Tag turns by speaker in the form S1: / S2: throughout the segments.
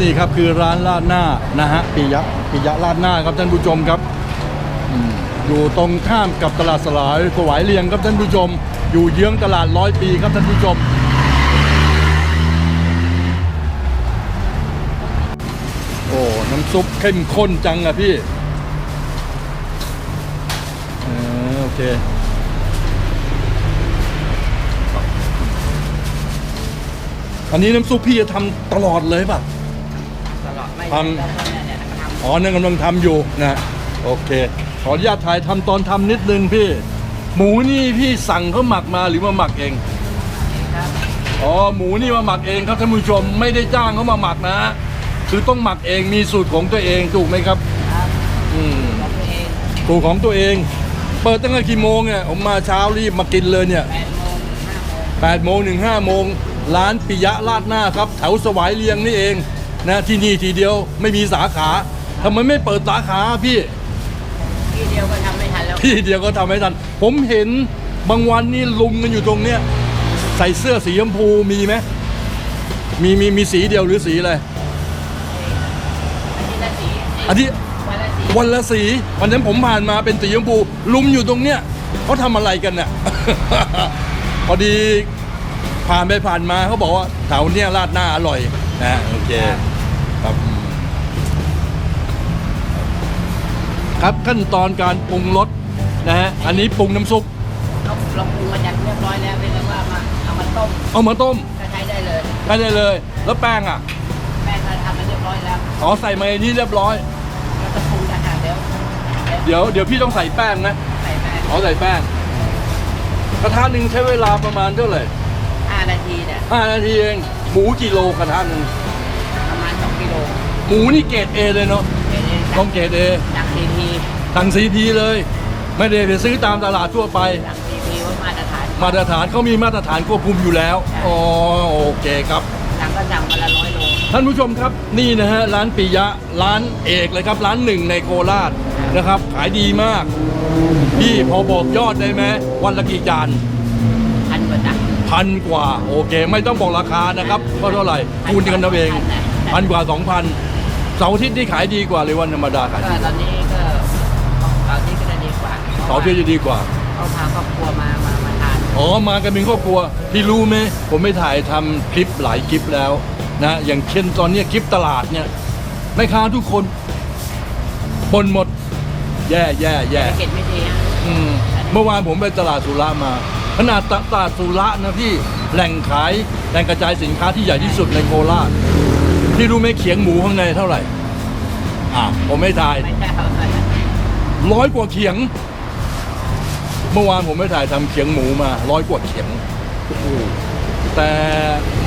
S1: นี่ครับคือร้านลาดหน้านะฮะปิยะปิยะลาดหน้าครับท่านผู้ชมครับอยู่ตรงข้ามกับตลาดสลายถวายเรียงครับท่านผู้ชม อยู่เยื้องตลาดร้อยปีครับท่านผู้ชมโอ้น้ำซุปเข้มข้นจังอะพี่เออโอเคอันนี้น้ำซุปพี่จะทำตลอดเลยป่ะ ทำ
S2: แล้วก็เนี่ยเนี่ยทำ
S1: อ๋อนั่นกำลังทำอยู่นะโอเค ขออนุญาตถ่ายทำตอนทำนิดนึงพี่ หมูนี่พี่สั่งเขาหมักมาหรือมาหมักเอง
S2: ครับ
S1: อ๋อหมูนี่มาหมักเองครับท่านผู้ชมไม่ได้จ้างเขามาหมักนะ คือต้องหมักเองมีสูตรของตัวเองถูกไหมครับ
S2: ครับ
S1: อืม
S2: ของตัวเอง
S1: สูตรของตัวเอง เปิดตั้งแต่กี่โมงเนี่ยผมมาเช้ารีบมากินเลยเนี่ย
S2: แปดโมงห้าโมง
S1: 8โมงถึง5โมงร้านปิยะลาดหน้าครับแถวสวายเรียงนี่เอง นะที่นี่ทีเดียวไม่มีสาขาทำไมไม่เปิดสาขาพี่
S2: ที่เดียวก็ทำไม่ทันแล้ว
S1: ที่เดียวก็ทำให้ทัน ผมเห็นบางวันนี่ลุมกันอยู่ตรงเนี้ยใส่เสื้อสีชมพูมีไหมมีมีมีสีเดียวหรือสีอะไร
S2: อาทิตย์ละสี
S1: อาทิตย์
S2: วันละสี
S1: วันละสีวันนั้นผมผ่านมาเป็นสีชมพูลุมอยู่ตรงเนี้ยเขาทำอะไรกันเนี่ย พอดีผ่านไปผ่านมาเขาบอกว่าแถวเนี้ยราดหน้าอร่อยนะโอเค ครับขั้นตอนการปรุงรสนะฮะอันนี้ปรุงน้ำซุป
S2: เราเราปรุงมาจากเรียบร้อยแล้วเป็นว่ามาเอามาต้ม
S1: เอามาต้ม
S2: ก็ใช้ได้เลย
S1: ได้เลยเลย แล้วแป้งอะ
S2: แม่ก็ทำมาเรียบร้อยแล้ว
S1: อ๋อใส่มาในนี้เรียบร้อย
S2: เราจะปรุงอาหารแล้ว
S1: เดี๋ยวเดี๋ยวพี่ต้องใส่แป้งนะ
S2: ใส่แม่
S1: อ๋อใส่แป้ง กระทะหนึ่งใช้เวลาประมาณเท่าไหร่
S2: ห้านาทีเนี่ย
S1: ห้านาทีเองหมูกิโลกระทะหนึ่ง
S2: ประมาณสองกิโล
S1: หมูนี่เกรดเอเลยเนาะ
S2: เดี๋ยวนี้
S1: ต้องเกรดเอ
S2: จากซีพี
S1: สั่งซีพีเลย ไม่ได้ไปซื้อตามตลาดทั่วไป
S2: จากซีพีว่ามาตรฐาน
S1: มาตรฐานเขามีมาตรฐานควบคุมอยู่แล้วอ๋อโอเคครับ
S2: สั่งก็สั่งวันละร้อยโล
S1: ท่านผู้ชมครับนี่นะฮะร้านปิยะร้านเอกเลยครับร้านหนึ่งในโคราชนะครับ ขายดีมาก พี่พอบอกยอดได้ไหมวันละกี่จาน
S2: พันกว่าตังค์
S1: พันกว่า โอเค ไม่ต้องบอกราคานะครับว่าเท่าไหร่คูณกันเอาเองพันกว่าสองพัน เสาร์อาทิตย์นี่ขายดีกว่าเลยวันธรรมดาขาย
S2: ก็
S1: ดี
S2: ตอนนี้ก็ตอนนี้ก็จะดีกว่า
S1: เสาร์อาทิตย์จะดีกว่า
S2: เขาพาครอบครัวมามามาทาน
S1: อ๋อ มากันเป็นครอบครัว พี่รู้ไหม ผมไม่ถ่ายทำคลิปหลายคลิปแล้วนะ อย่างเช่นตอนเนี้ยคลิปตลาดเนี่ยแม่ค้าทุกคนบนหมด แย่แย่แย่
S2: เก็ตไม่ดีฮะ
S1: อืมเมื่อวานผมไปตลาดสุระมา ขนาดตลาดสุระนะพี่แหล่งขายแหล่งกระจายสินค้าที่ใหญ่ที่สุดในโคราช พี่รู้ไหมเขียงหมูข้างในเท่าไหร่ อ่าผมไม่ทาย
S2: ไม่ใช่เอาไป
S1: ร้อยกว่าเขียง เมื่อวานผมไปถ่ายทำเขียงหมูมาร้อยกว่าเขียงโอ้โหแต่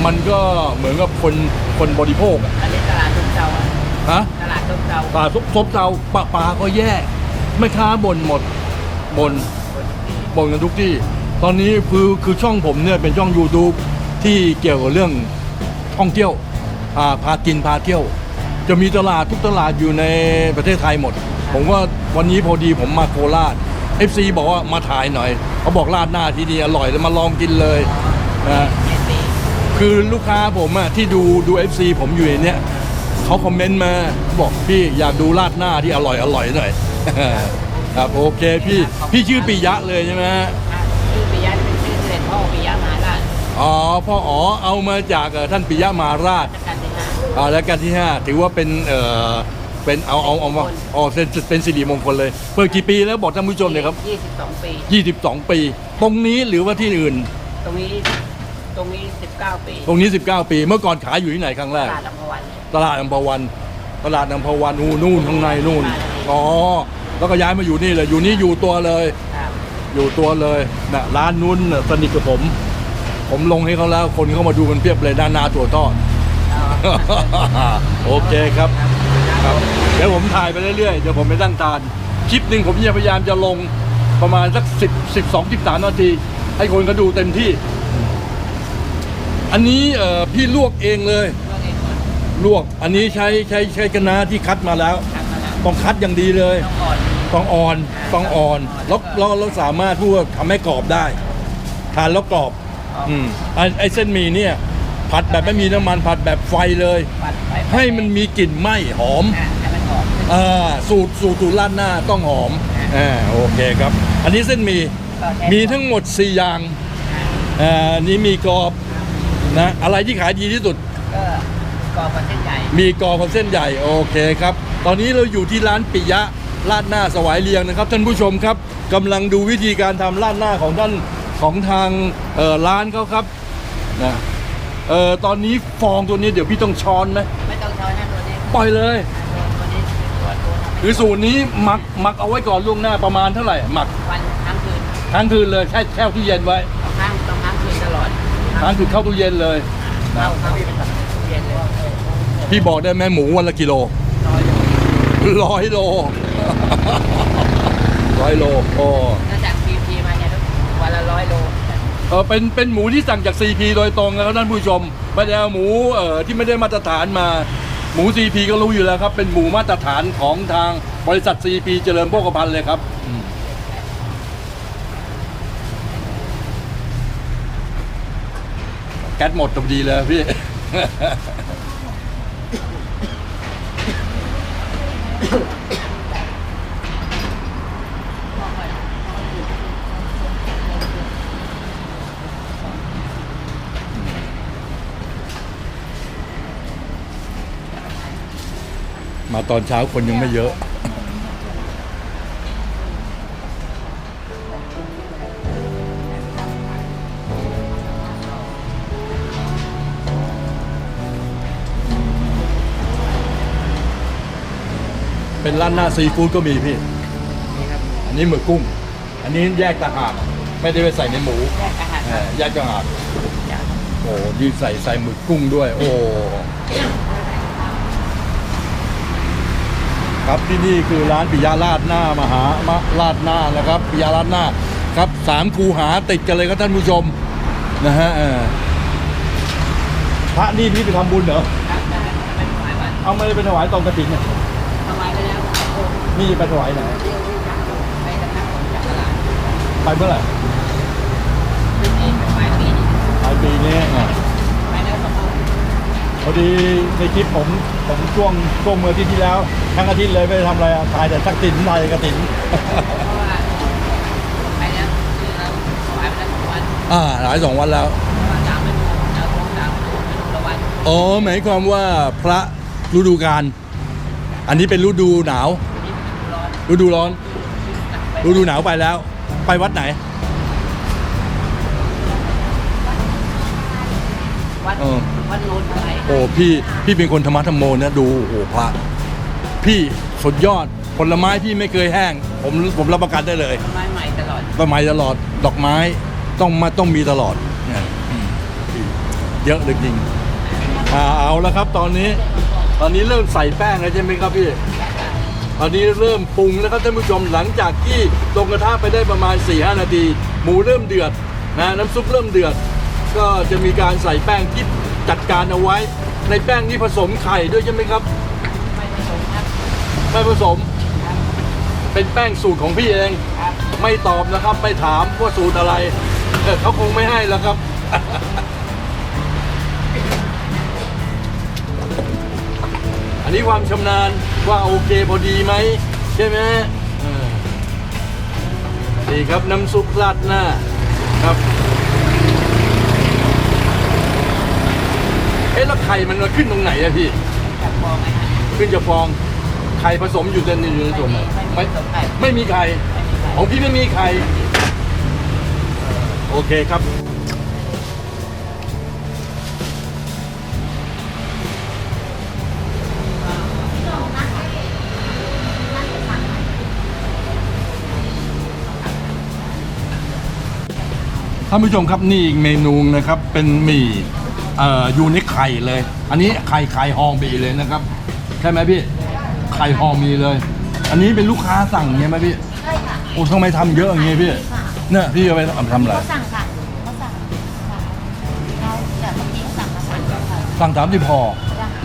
S1: มันก็เหมือนกับคนคนบริโภคอะ
S2: อันนี้ตลาดทุกเจ้าอะ
S1: ฮะ
S2: ตลาดทุกเจ้า
S1: ปลาซบซบเตาปลาปลาก็แย่แม่ค้าบ่นหมดบ่นบ่นกันทุกที่ ตอนนี้คือคือช่องผมเนี่ยเป็นช่อง YouTube ที่เกี่ยวกับเรื่องท่องเที่ยว อ่าพากินพาเที่ยว จะมีตลาดทุกตลาดอยู่ในประเทศไทยหมด ผมว่าวันนี้พอดีผมมาโคราช FC บอกว่ามาถ่ายหน่อยเขาบอกราดหน้าที่นี่อร่อยแล้วมาลองกินเลยนะ
S2: เจ็ดปี
S1: คือลูกค้าผมอะที่ดูดู FC ผมอยู่ในเนี้ยเขาคอมเมนต์มาบอกพี่อยากดูราดหน้าที่อร่อยอร่อยหน่อยครับโอเคพี่พี่ชื่อปิยะเลยใช่ไหมฮะ
S2: อะชื่อปิยะเป็นชื่อเสด็จพ่อปิยะมหาราช
S1: อ๋อพ่ออ๋อเอามาจากเอ่อท่านปิยะมหาราช
S2: รัชกาลที่ห้า
S1: อ่าแล้วกันที่ห้าถือว่าเป็นเอ่อเป็นเอาเอาเอามาอ๋อเป็นเป็นสิริมงคลเลยเปิดกี่ปีแล้วบอกท่านผู้ชมเลยครับ
S2: ยี่สิบสองปี
S1: 22 ปี ตรงนี้หรือว่าที่อื่น
S2: ตรงนี้ตรงนี้สิบเก้าปี
S1: ตรงนี้ 19 ปี เมื่อก่อนขายอยู่ที่ไหนครั้งแร
S2: ต
S1: ก
S2: ลาดอัมพวัน
S1: ตลาดอัมพวัน ตลาดอัมพวันนู่นนู่นข้างในนู่นอ๋อแล้วก็ย้ายมาอยู่นี่เลยอยู่นี่อยู่ตัวเลย
S2: ครับ
S1: อยู่ตัวเลยนะร้านนู้นน่ะสนิทกับผม ผมลงให้เขาแล้วคนเข้ามาดูกันเพียบเลยด้านหนาตัวทอด
S2: เอา
S1: โอเคครับครับ เดี๋ยวผมถ่ายไปเรื่อยๆ เดี๋ยวผมไปตั้งทานคลิปหนึ่งผมจะพยายามจะลงประมาณสักสิบสิบสองสิบสามนาที ให้คนเขาดูเต็มที่ อันนี้เอ่อพี่ลวกเองเลย ลวก อันนี้ใช้ใช้ใช้คะนาที่คัดมาแล้ว ต้องคัดอย่างดีเลย
S2: ต้องอ่อน
S1: ต้องอ่อน ต้องอ่อนแล้วเราเราสามารถพูดว่าทำให้กรอบได้ ทานแล้วกรอบ อืมไอไอเส้นหมี่เนี่ย ผัดแบบไม่มีน้ำมันผัดแบบไฟเลย
S2: ผัดไป
S1: ให้มันมีกลิ่นไหม้หอม
S2: อะให้มันหอมขึ้น
S1: อ่าสูตรสูตรสูตรราดหน้าต้องหอมอ่าโอเคครับ อันนี้เส้นหมี
S2: ก็แค่
S1: มีทั้งหมด 4 อย่าง
S2: อะ
S1: อ่าอันนี้มีกรอบนะอะไรที่ขายดีที่สุด
S2: ก็กรอบกับเส้นใหญ่
S1: มีกรอบกับเส้นใหญ่โอเคครับ ตอนนี้เราอยู่ที่ร้านปิยะราดหน้าสวายเรียงนะครับ ท่านผู้ชมครับกำลังดูวิธีการทำราดหน้าของท่านของทางเอ่อร้านเขาครับนะ เอ่อตอนนี้ฟองตัวนี้เดี๋ยวพี่ต้องช้อนไหม
S2: ไม่ต้องช้อนนะตัวนี้
S1: ปล่อยเลย
S2: ตัวนี้ตัวตัวทำ
S1: หรือสูตรนี้หมักหมักเอาไว้ก่อนล่วงหน้าประมาณเท่าไหร่หมัก
S2: วันทั้งคืน
S1: ค้างคืนเลยแช่แช่ตู้เย็นไว้
S2: ต้องค้างต้องค้างคืนตลอด
S1: ค้างคืนเข้าตู้เย็นเลยนะ
S2: เข้าเข้าเย็นเลย
S1: พี่บอกได้ไหมหมูวันละกิโล
S2: ร้อย
S1: ร้อยโลร้อยโลโอ้
S2: เอ
S1: อเป็นเป็นหมูที่สั่งจาก CP โดยตรงนะครับท่านผู้ชมไม่ได้เอาหมูเอ่อที่ไม่ได้มาตรฐานมา หมู CP ก็รู้อยู่แล้วครับ เป็นหมูมาตรฐานของทางบริษัท CP เจริญโภคภัณฑ์เลยครับอืมแก๊สหมดตรงดีเลยพี่ มาตอนเช้าคนยังไม่เยอะ เป็นร้านหน้าซีฟู้ดก็มีพี่
S2: นี่ครับ
S1: อันนี้หมึกกุ้ง อันนี้แยกต่างหากไม่ได้ไปใส่ในหมู
S2: แยกอาหาร
S1: เออแยกต่างหากโอ้ดีใส่ใส่หมึกกุ้งด้วย โอ้ ครับที่นี่คือร้านปิยาราดหน้ามหามาราดหน้านะครับปิยาราดหน้าครับสามคูหาติดกันเลยครับท่านผู้ชมนะฮะเออพระนี่พี่ไปทำบุญเหรอ
S2: ครับเป็นถวายวัด
S1: เอาไม่ได้ไปถวายตองกระถิ่นเนี่ย
S2: ถวายไปแล้ว
S1: นี่ไปถวายไหน
S2: ไปสำนักของจักรราช
S1: ไปเมื่อไหร่
S2: นี่ไปปลายปีนี้
S1: อดีในคลิปผมผมช่วงช่วงเมื่ออาที่ที่แล้ว ทั้งอาทิตย์เลยไม่ได้ทำอะไรอะถ่ายแต่สักตินถ่ายกระถิน
S2: เพราะว่าไปแล้วคือเราถวายไปแล้วสองวัน
S1: อ่าหลายสองวันแล้ว
S2: เพราะว่าตามไปดูเราโทรตามไปดูไปดูละวัน
S1: อ๋อหมายความว่าพระฤดูกาลอันนี้เป็นฤดูหนาว
S2: นี่มันร้อน
S1: ฤดูร้อน
S2: ไป
S1: ฤดูหนาวไปแล้ว ไปวัดไหน
S2: วัด
S1: เออ
S2: วัดโนนอะไร
S1: โอ้พี่พี่เป็นคนธรรมะธรรมโมนะดูโอ้โหพระพี่สุดยอดผลไม้พี่ไม่เคยแห้ง ผมผมรับประกันได้เลย
S2: ต้นไม้ใหม่ตลอด
S1: ต้นไม้ตลอดดอกไม้ต้องมาต้องมีตลอดเนี่ยอืมเยอะเลยจริงอ่าเอาแล้วครับ ตอนนี้ ตอนนี้เริ่มใส่แป้งแล้วใช่ไหมครับพี่ตอนนี้เริ่มปรุงแล้วครับท่านผู้ชมหลังจากที่ลงกระทะไปได้ประมาณ4ีหนาทีหมูเริ่มเดือดนะน้ำซุปเริ่มเดือด ก็จะมีการใส่แป้งที่จัดการเอาไว้ ในแป้งนี้ผสมไข่ด้วยใช่ไหมครับ
S2: ไม่ผสมครับ
S1: ไม่ผสม
S2: ครับ
S1: เป็นแป้งสูตรของพี่เอง
S2: ครับ
S1: ไม่ตอบนะครับ ไม่ถามว่าสูตรอะไรเออเขาคงไม่ให้แล้วครับ อันนี้ความชำนาญว่าโอเคพอดีไหมใช่ไหมเออนี่ครับน้ำซุปราดหน้าครับ อ๊ะแล้วไข่มันมาขึ้นตรงไหนอะพี่
S2: จับฟองไหมฮะ
S1: ขึ้นจะฟองไข่ผสมอยู่ในอยู่ในส่วนไหน
S2: ไม่มีผสมไข่
S1: ไม่มีไข่
S2: ไม่มีไข่
S1: ของพี่ไม่มีไข่โอเคครับท่านผู้ชมครับนี่อีกเมนูนะครับเป็นหมี่ เอ่ออยู่ในไข่เลย อันนี้ไข่ไข่ฮองบีเลยนะครับใช่ไหมพี่ไข่ฮองมีเลย อันนี้เป็นลูกค้าสั่งเงี้ยไหมพี่
S3: ใช่ค่ะ
S1: โอ้ทำไมทำเยอะอย่างเงี้ยพี่
S3: ค่ะ
S1: เนี่ยพี่เอาไปทำอะไร
S3: เขาสั่งค่ะเขาสั่งค่ะเขาแต่เมื่อกี้เขาสั่งมาสั่งค่ะ
S1: สั่งสามสิบห่อ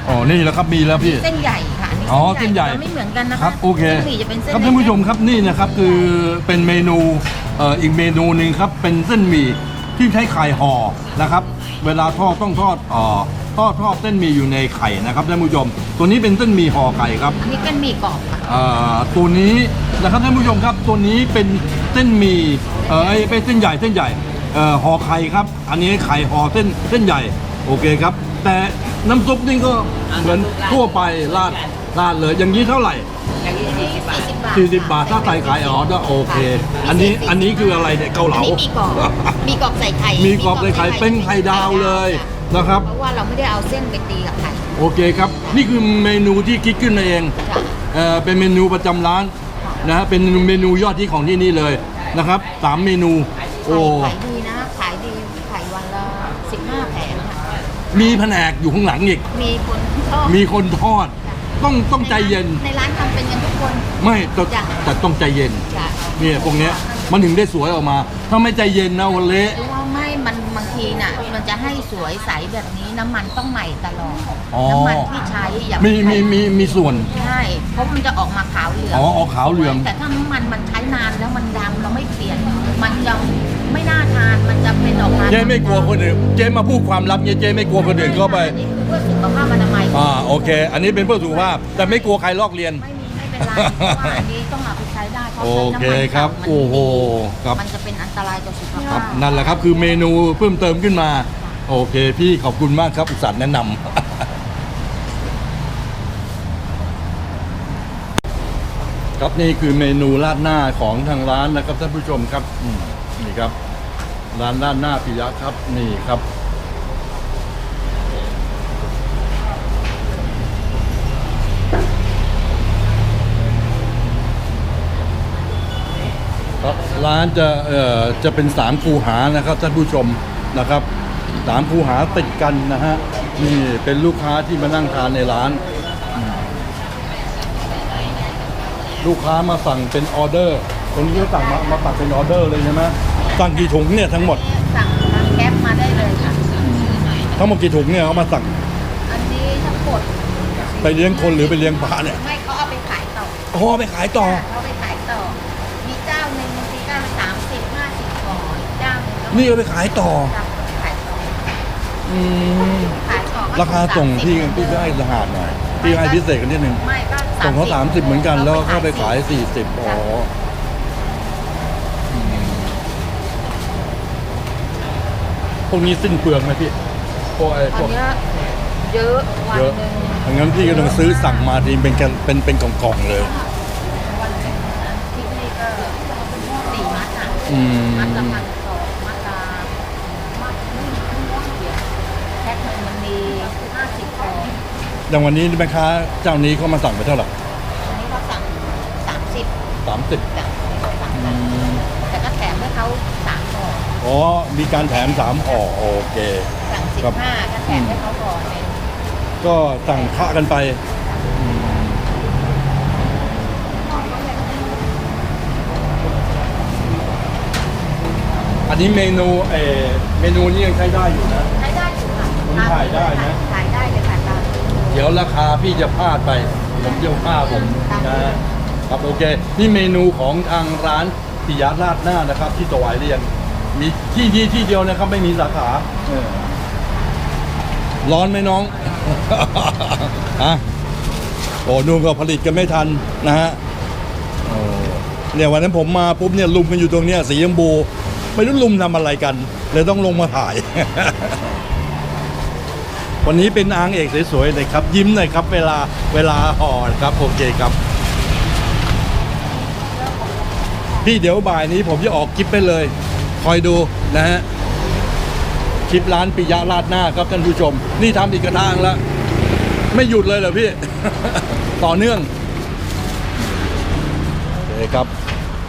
S1: อ๋อนี่แหละครับมีแล้วพี่
S3: เส้นใหญ่ค่ะอันนี้
S1: อ๋อเส้นใหญ่
S3: จะไม่เหมือนกันนะ
S1: ครั
S3: คะ
S1: บโอเค
S3: ส้นหมี่จะเป็นเส้น
S1: ครับท่านผู้ชมครับนี่นะครับคือเป็นเมนูเอ่ออีกเมนูหนึ่งครับเป็นเส้นหมี่ที่ใช้ไข่ห่อนะครับ เวลาทอดต้องทอดอ่อทอดทอดเส้นหมี่อยู่ในไข่นะครับท่านผู้ชม ตัวนี้เป็นเส้นหมี่ห่อไข่ครับ
S3: อันนี้เป็นหมี่กรอบค่ะ
S1: อ่าตัวนี้นะครับท่านผู้ชมครับตัวนี้เป็นเส้นหมี่เออไอ้เป็นเส้นใหญ่เส้นใหญ่เอ่อห่อไข่ครับ อันนี้ไข่ห่อเส้นเส้นใหญ่โอเคครับ แต่น้ำซุปนี่ก็เหมือนทั่วไปราดราดเลยอย่างนี้เท่าไหร่
S2: อย่างนี้สี่สิบบาท
S3: 40
S1: 40บาทถ้าใส่ไข่อ๋อก็โอเค อันนี้อันนี้คืออะไรเนี่ยเกาเห
S3: อั
S1: ลา
S3: นนี้มีกรอบ มีกรอบใส่ไข่
S1: มีกรอบใส่ไข่เป็นไข่ดาวเลยนะครับ
S3: เพราะว่าเราไม่ได้เอาเส้นไปตีกับไข่
S1: โอเคครับ นี่คือเมนูที่คิดขึ้นมาเอง
S3: จ้ะ
S1: เอ่อเป็นเมนูประจำร้านนะฮะเป็นเมนูยอดที่ของที่นี่เลยนะครับสามเมนู โอ้
S3: ขายดีนะ ขายดีขายวันละ 15 แผงค่ะ
S1: มีแผนกอยู่ข้างหลังอีก
S3: มีคนชอบ
S1: มีคนทอด ต้องต้องใจเย็น
S3: ในร้านทำเป็นกันทุกคน
S1: ไม่แต่
S3: จ้ะ
S1: แต่ต้องใจเย็น
S3: จ้ะ
S1: เนี่ยพวกเนี้ยมันถึงได้สวยออกมา ถ้าไม่ใจเย็นนะวันเละ
S3: หรือว่าไม่มันบางทีน่ะ มันจะให้สวยใสแบบนี้น้ำมันต้องใหม่ตลอด
S1: อ๋อ
S3: น้ำมันที่ใช้อย่า
S1: มี
S3: ไป
S1: มีมีมีส่วน
S3: ใช่เพราะมันจะออกมาขาวเหลือง
S1: อ๋อออกขาวเหลือง
S3: แต่ถ้าน้ำมันมันใช้นานแล้วมันดำเราไม่เปลี่ยน มันจะไม่น่าทานมันจะเป็นออกมา
S1: เจ๊ไม่กลัวคนอื่นเจ๊มาพูดความลับเนี่ยเจ๊ไม่กลัวคนอื่นเข้าไป
S3: อันนี้คือเพื่อสุขภาพอนามัย
S1: อ่าโอเค อันนี้เป็นเพื่อสุขภาพแต่ไม่กลัวใครลอกเรียน
S3: ไม่มีไม่ เป็นไรเพราะว่าอันนี้ต้องเอาไปใช้ได้เพราะ
S1: โอ
S3: ใช้น้ำมัน
S1: เคครับ
S3: มัน
S1: โอ้โหครับ
S3: มันจะเป็นอันตรายต่อสุข
S1: ค
S3: ภา
S1: รับ
S3: พ
S1: นั่นแหละครับคือเมนูเพิ่มเติมขึ้นมา โอเคพี่ขอบคุณมากครับอุตส่าห์แนะนำ ครับนี่คือเมนูราดหน้าของทางร้านนะครับท่านผู้ชมครับอืมนี่ครับ ร้านราดหน้าปิยะครับนี่ครับ ค รับร้านจะเอ่อจะเป็นสามคูหานะครับท่านผู้ชมนะครับสามคูหาติดกันนะฮะนี่เป็นลูกค้าที่มานั่งทานในร้านอืมลูกค้ามาสั่งเป็นออเดอร์คนนี้ก็สั่งมามาสั่งเป็นออเดอร์เลยใช่ไหมสั่งกี่ถุงเนี่ยทั้งหมด
S3: สั่งทางแก๊ปมาได้เลยค่ะ
S1: ทั้งหมดกี่ถุงเนี่ยเขามาสั่ง
S3: อันนี้ทั้งหมด
S1: ไปเลี้ยงคนหรือไปเลี้ยงปลาเนี่ย
S3: ไม่เขาเอาไปขายต่อ
S1: อ๋อไปขายต่อ
S3: เขาไปขายต่อ มีเจ้าหนึ่งบางทีก็สามสิบห้าสิบก่อนเจ้าห นึ่งก็
S1: นี่เอาไปขายต่อ
S3: สั่งขายต่อ
S1: อืม
S3: ขายต่อก็
S1: ราคาส่ง
S3: 30
S1: พี่พี่ก็ให้รหัสหน่อยพี่ให้พิเศษกันนิดนึง
S3: ไม่ก็
S1: ส่งเขาสามสิบเหมือนกันแล้วก็ไปขาย
S3: 40
S1: สี่สิบอ๋ออืมพวกนี้สิ้นเปลืองไหมพี่พวกไอ้พ
S3: ตอ
S1: วนก
S3: เนี้ยเยอะวัน
S1: เยอะ
S3: หนึ่ง
S1: ดังนั้นพี่ก็ต้องซื้อสั่งมาทีเป็นกันเป็นเป็นกล่องๆเลย
S3: วันหนึ่งนะที่นี่ก็สี่มัดอะ
S1: อืม
S3: มัดละพันสองมัดละมัดหนึ่งเดียวแพ็คหนึ่งมันมีห้าสิบฟอง
S1: อย่างวันนี้แม่ค้าเจ้านี้เขามาสั่งไปเท่าไหร่
S3: อันนี้เขาสั่งสามสิบ
S1: สามสิบ
S3: แต่เขาสั่งกันแต่ก็แถมให้เขาสามห่อ
S1: อ๋อ มีการแถมสามห่อโอเค
S3: สั่งสิบ
S1: ครับ
S3: ห้าก็แถมให้เขาห่อหนึ่ง
S1: ก็สั่งคะกันไปอืมอันนี้เมนูเออเมนูนี้ยังใช้ได้อยู่นะ
S3: ใช้ได้อยู่ค่ะ
S1: ผมถ่ายได้นะ
S3: ถ่ายได้เลยค่ะตาม
S1: เดี๋ยวราคาพี่จะพลาดไป ผมจะพลาดผมนะครับโอเค นี่เมนูของทางร้านปิยะราดหน้านะครับ ที่ตวายเรียน มีที่ที่ที่เดียวนะครับไม่มีสาขาเออร้อนไหมน้องอะโอ้นู่นก็ผลิตกันไม่ทันนะฮะโอ้เนี่ยวันนั้นผมมาปุ๊บเนี่ยลุมกันอยู่ตรงเนี้ยสีชมพูไม่รู้ลุมทำอะไรกันเลยต้องลงมาถ่าย วันนี้เป็นนางเอกสวยๆเลยครับ ยิ้มหน่อยครับ เวลาเวลาห่อครับโอเคครับ พี่เดี๋ยวบ่ายนี้ผมจะออกคลิปไปเลย คอยดูนะฮะคลิปร้านปิยะราดหน้าครับท่านผู้ชม นี่ทำอีกกระทางแล้วไม่หยุดเลยเหรอพี่ ต่อเนื่องโอเคครับ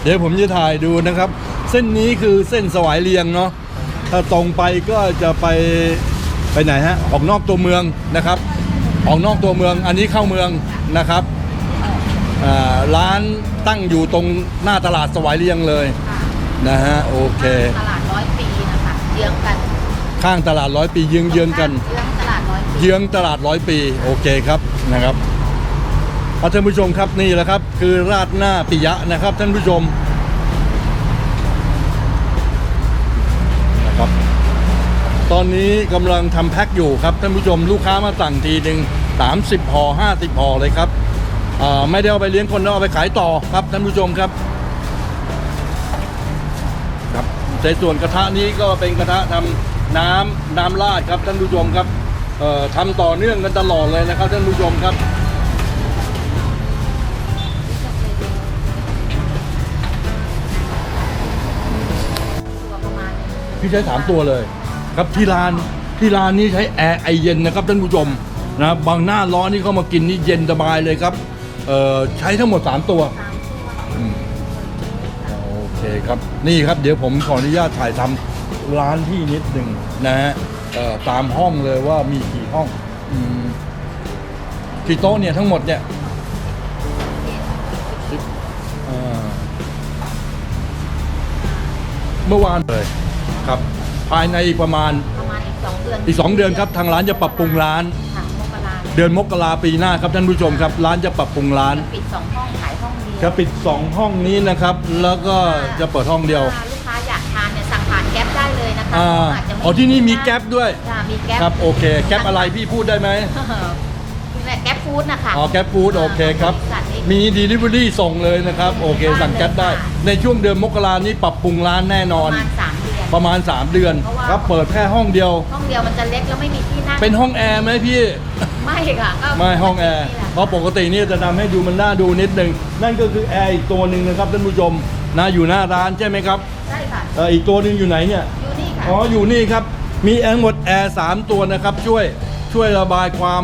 S1: เดี๋ยวผมจะถ่ายดูนะครับ เส้นนี้คือเส้นสวายเรียงเนาะถ้าตรงไปก็จะไป ไปไหนฮะออกนอกตัวเมืองนะครับ ออกนอกตัวเมืองอันนี้เข้าเมืองนะครับอ่าร้านตั้งอยู่ตรงหน้าตลาดสวายเรียงเลยนะฮะโอเค
S3: ตลาดร้อยปีนะคะเยื้องกัน
S1: ข้างตลาดร้อยปีเยื้องเยื้องๆกัน
S3: เยื้องตลาดร้อยปี
S1: เยื้องตลาดร้อยปีโอเคครับนะครับเอาท่านผู้ชมครับนี่แหละครับ คือราดหน้าปิยะนะครับท่านผู้ชมนะครับ ตอนนี้กำลังทำแพ็คอยู่ครับท่านผู้ชมลูกค้ามาสั่งทีหนึ่ง30ห่อ50ห่อเลยครับไม่ได้เอาไปเลี้ยงคนนะเอาไปขายต่อครับท่านผู้ชมครับครับในส่วนกระทะนี้ก็เป็นกระทะทำน้ำน้ำราดครับท่านผู้ชมครับทำต่อเนื่องกันตลอดเลยนะครับท่านผู้ชมครับพี่ใช้สามตัวเลย ครับที่ร้านที่ร้านนี้ใช้แอร์ไอเย็นนะครับท่านผู้ชมนะบางหน้าร้อนนี่เข้ามากินนี่เย็นสบายเลยครับเอ่อใช้ทั้งหมด3ตัว
S3: สามตัว
S1: อืมโอเคครับนี่ครับเดี๋ยวผมขออนุญาตถ่ายทำร้านที่นิดหนึ่งนะฮะเอ่อตามห้องเลยว่ามีกี่ห้องอืมกี่โต๊ะเนี่ยทั้งหมดเนี่ยสิบอ่อเมื่อวานเลยครับ ภายในประมาณ
S3: ประมาณอีกสองเดือน
S1: อีก 2 เดือนครับทางร้านจะปรับปรุงร้าน
S3: ค่ะมกรา
S1: เดือนมกราปีหน้าครับท่านผู้ชมครับ ร้านจะปรับปรุงร้าน
S3: ปิดสองห้องขายห้องเดียว
S1: จะปิด 2 ห้องนี้นะครับ แล้วก็จะเปิดห้องเดียว
S3: ถ้าลูกค้าอยากทานเนี่ยสั่งผ่านแก๊ปได้เลยนะคะ
S1: อ่า
S3: อาจจะไม่
S1: อ๋อที่นี่มีแก๊ปด้วย
S3: ค่ะมีแก๊ป
S1: ครับโอเค แก๊ปอะไรพี่พูดได้ไหม
S3: แหละแก๊ปฟู้ดนะคะ
S1: อ๋อแก๊ปฟู้ดโอเคครับ
S3: บริษัทนี้
S1: มีดีลิเวอรี่ส่งเลยนะครับ โอเคสั่งแก๊ปได้ ในช่วงเดือนมกรานี้ปรับปรุงร้านแน่นอน
S3: ประมาณสามเดือน
S1: ประมาณ 3 เดือน
S3: เพราะว่า
S1: ครับเปิดแค่ห้องเดียว
S3: ห้องเดียวมันจะเล็กแล้วไม่มีที่นั่ง
S1: เป็นห้องแอร์ไหมพี่
S3: ไม่ค่ะก็
S1: ไม่ห้องแอร์
S3: นี่แหละ
S1: เพราะปกตินี่จะทำให้ดูมันน่าดูนิดนึง นั่นก็คือแอร์อีกตัวหนึ่งนะครับท่านผู้ชมนะอยู่หน้าร้านใช่ไหมครับ
S3: ใช่ค่ะ
S1: เอ่ออีกตัวหนึ่งอยู่ไหนเนี่ย
S3: อยู่นี่ค่ะ
S1: อ๋อ อยู่นี่ครับ มีแอร์หมดแอร์สามตัวนะครับ ช่วยช่วยระบายความ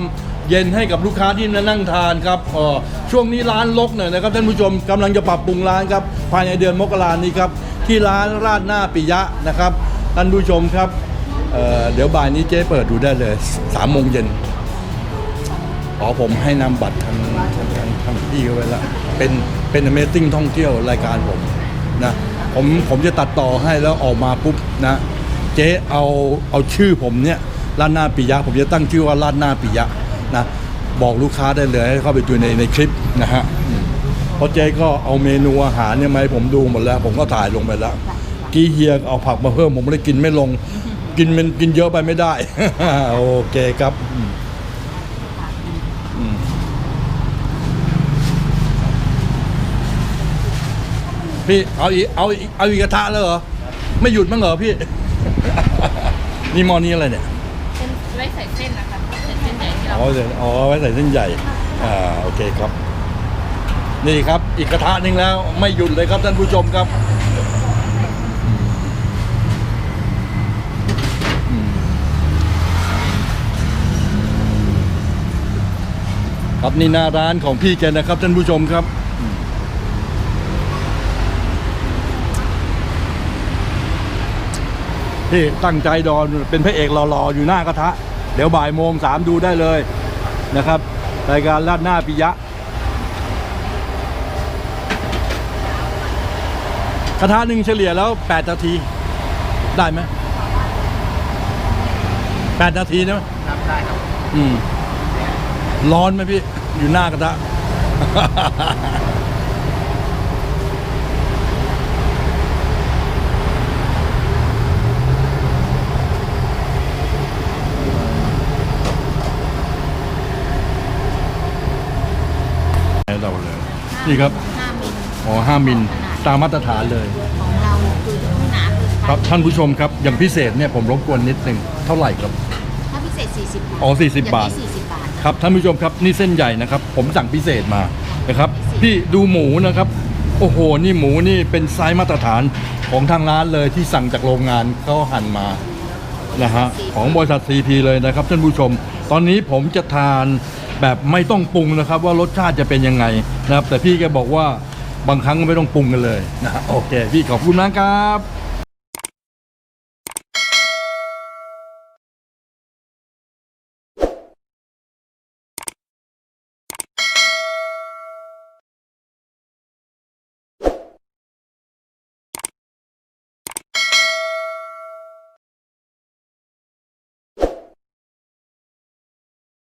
S1: เย็นให้กับลูกค้าที่มานั่งทานครับเอ่อช่วงนี้ร้านรกหน่อยนะครับท่านผู้ชมกำลังจะปรับปรุงร้านครับ ภายในเดือนมกรานี้ครับ ที่ร้านราดหน้าปิยะนะครับท่านผู้ชมครับเเดี๋ยวบ่ายนี้เจ๊เปิดดูได้เลยสามโมงเย็นอ๋อผมให้นำบัตรทางทางทางทางพี่เขาไว้ละเป็นเป็น Amazing ท่องเที่ยวรายการผมนะผมผมจะตัดต่อให้แล้วออกมาปุ๊บนะเจ๊เอาเอาชื่อผมเนี่ยรานหน้าปิยะ ผมจะตั้งชื่อว่ารานหน้าปิยะนะบอกลูกค้าได้เลยให้เข้าไปดูในในคลิปนะฮะ ราะเจ๊ก็เอาเมนูอาหารเนี่ยมาให้ผมดูหมดแล้ว ผมก็ถ่ายลงไปแล้ว กี้เฮียเอาผักมาเพิ่มผมเลยกินไม่ลง กินมันกินเยอะไปไม่ได้ โอเคครับอืมอืมพี่เอาอีกเอาอีกเอาอีกกระทะแล้วเหรอ ไม่หยุดมั้างเหรอพี่ นี่หมอนี้อะไรเนี่ย
S2: เป็นไว้ใส่เส้นนะคะใส่เส้นใหญ่ที่เรา
S1: อ๋อเดี๋ยวอ๋อไว้ใส่เส้นใหญ่ อ่าโอเคครับ นี่ครับ อีกกระทะหนึ่งแล้วไม่หยุดเลยครับท่านผู้ชมครับครับนี่หน้าร้านของพี่แกนะครับท่านผู้ชมครับ พี่ตั้งใจดอนเป็นพระเอกรอๆอยู่หน้ากระทะ เดี๋ยวบ่ายโมงสามดูได้เลยนะครับ รายการลาดหน้าปิยะ กระทะหนึ่งเฉลี่ยแล้ว8นาที ได้ไหม8นาทีได้ไหม
S2: ครับได้ครับ
S1: อืม ร้อนไหมพี่ อยู่หน้ากระทะเราเลย นี่ครับ
S3: ห้ามิล
S1: อ๋อห้ามิล ตามมาตรฐานเลย
S3: ของเราคือไม่หนาเกินไป
S1: ครับท่านผู้ชมครับอย่างพิเศษเนี่ยผมรบกวนนิดนึงเท่าไหร่ครับ
S3: ถ้าพิเศษ 40 บาท
S1: อ๋อ40บาท
S3: อย่งนี้40 บาท
S1: ครับท่านผู้ชมครับนี่เส้นใหญ่นะครับ ผมสั่งพิเศษมานะครับพี่ดูหมูนะครับ โอ้โห นี่หมูนี่เป็นไซส์มาตรฐานของทางร้านเลยที่สั่งจากโรงงานเขาหั่นมานะฮะของบริษัทซีพีเลยนะครับท่านผู้ชม ตอนนี้ผมจะทานแบบไม่ต้องปรุงนะครับ ว่ารสชาติจะเป็นยังไงนะครับ แต่พี่แกบอกว่า บางครั้งก็ไม่ต้องปรุงกันเลยนะโอเคพี่ขอบคุณมากครับ